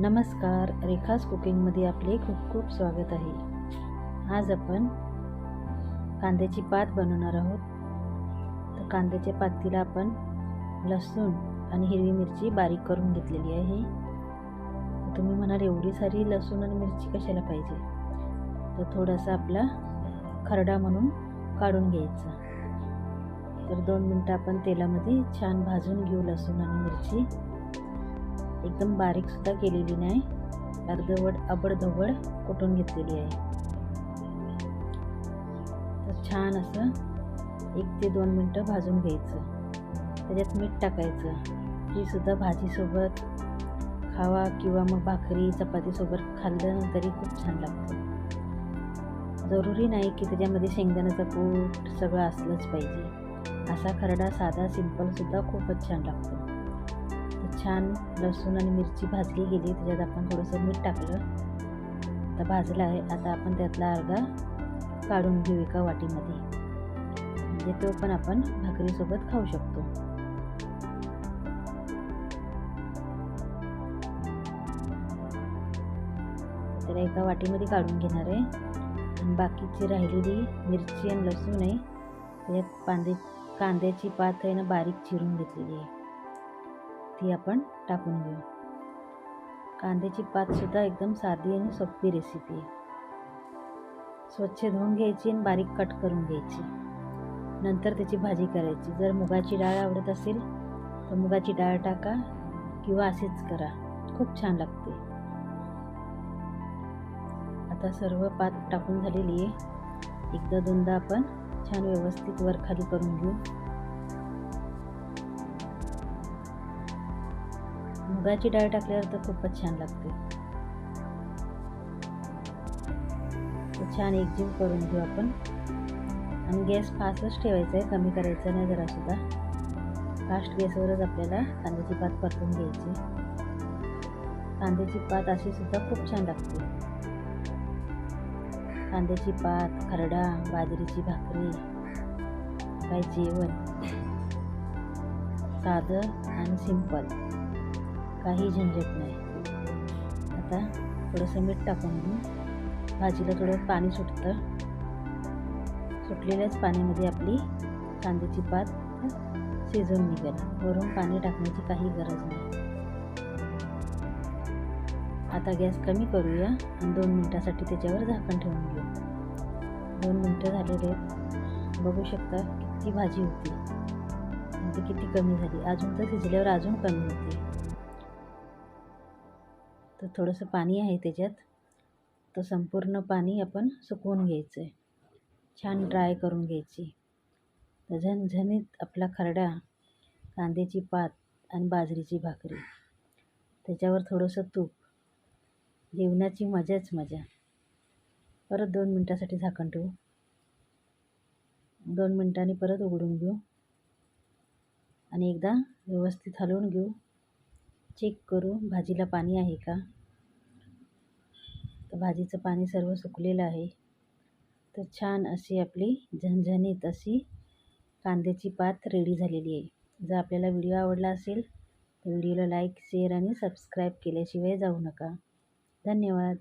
नमस्कार. रेखास कुकिंगमध्ये आपले खूप खूप स्वागत आहे. आज आपण कांद्याची पात बनवणार आहोत. तर कांद्याच्या पातीला आपण लसूण आणि हिरवी मिरची बारीक करून घेतलेली आहे. तुम्ही म्हणाल एवढी सारी लसूण आणि मिरची कशाला पाहिजे? तर थोडासा आपला खरडा म्हणून काढून घ्यायचा. तर दोन मिनटं आपण तेलामध्ये छान भाजून घेऊ लसूण आणि मिरची. एकदम बारीकसुद्धा केलेली नाही. अर्धवट अबडधवड कुटून घेतलेली आहे. तर छान असं एक ते दोन मिनटं भाजून घ्यायचं. त्याच्यात मीठ टाकायचं. ही सुद्धा भाजीसोबत खावा किंवा मग भाकरी चपातीसोबत खाल्लं तरी खूप छान लागतं. जरुरी नाही की त्याच्यामध्ये शेंगदाण्याचं कूट सगळं असलंच पाहिजे. असा खरडा साधा सिंपलसुद्धा खूपच छान लागतो. छान लसूण आणि मिरची भाजली गेली त्याच्यात आपण थोडंसं मीठ टाकलं. आता भाजलं आहे. आता आपण त्यातला अर्धा काढून घेऊ एका वाटीमध्ये. म्हणजे तो पण आपण भाकरीसोबत खाऊ शकतो. त्याला एका वाटीमध्ये काढून घेणार आहे. आणि बाकीची राहिलेली मिरची आणि लसूण आहे. त्याच्यात कांदे कांद्याची पात आहे ना बारीक चिरून घेतलेली आहे. ती आपण टाकून घेऊ. कांद्याची पातसुद्धा एकदम साधी आणि सोपी रेसिपी आहे. स्वच्छ धुवून घ्यायची आणि बारीक कट करून घ्यायची. नंतर त्याची भाजी करायची. जर मुगाची डाळ आवडत असेल तर मुगाची डाळ टाका किंवा असेच करा. खूप छान लागते. आता सर्व पात टाकून झालेली आहे. एकदा दोनदा आपण छान व्यवस्थित वरखाली करून घेऊ. मुगाची डाळ टाकल्यावर तर खूपच छान लागते. छान एकजीव करून घेऊ आपण. आणि गॅस फास्टच ठेवायचा आहे कमी करायचा नाही जरासुद्धा. फास्ट गॅसवरच आपल्याला कांद्याची पात परतून घ्यायची. कांद्याची पात अशी सुद्धा खूप छान लागते. कांद्याची पात खरडा बाजरीची भाकरी काय जेवण. साधं आणि सिंपल. काही झंझट नाही. आता थोडंसं मीठ टाकून घेऊन भाजीला थोडं पाणी सुटतं. सुटलेल्याच पाण्यामध्ये आपली कांद्याची पात शिजवून निघेल. वरून पाणी टाकण्याची काही गरज नाही. आता गॅस कमी करूया आणि दोन मिनटासाठी त्याच्यावर झाकण ठेवून घेऊ. दोन मिनटं झालेले आहेत. बघू शकता किती भाजी होती. ती किती कमी झाली. अजून तर शिजल्यावर अजून कमी होती. तर थोडंसं पाणी आहे त्याच्यात. तर संपूर्ण पाणी आपण सुकवून घ्यायचं आहे छान ड्राय करून घ्यायची. तर झणझणीत आपला खरडा कांद्याची पात आणि बाजरीची भाकरी. त्याच्यावर थोडंसं तूप. जेवणाची मजाच मजा. परत दोन मिनटासाठी झाकण ठेवू. दोन मिनटांनी परत उघडून घेऊ. आणि एकदा व्यवस्थित हलवून घेऊ. चेक करू भाजीला पाणी आहे का? तर भाजीचं पाणी सर्व सुकलेलं आहे. तर छान अशी आपली झणझणीत अशी कांद्याची पात रेडी झालेली आहे. जर आपल्याला व्हिडिओ आवडला असेल तर व्हिडिओला लाईक शेअर आणि सबस्क्राईब केल्याशिवाय जाऊ नका. धन्यवाद.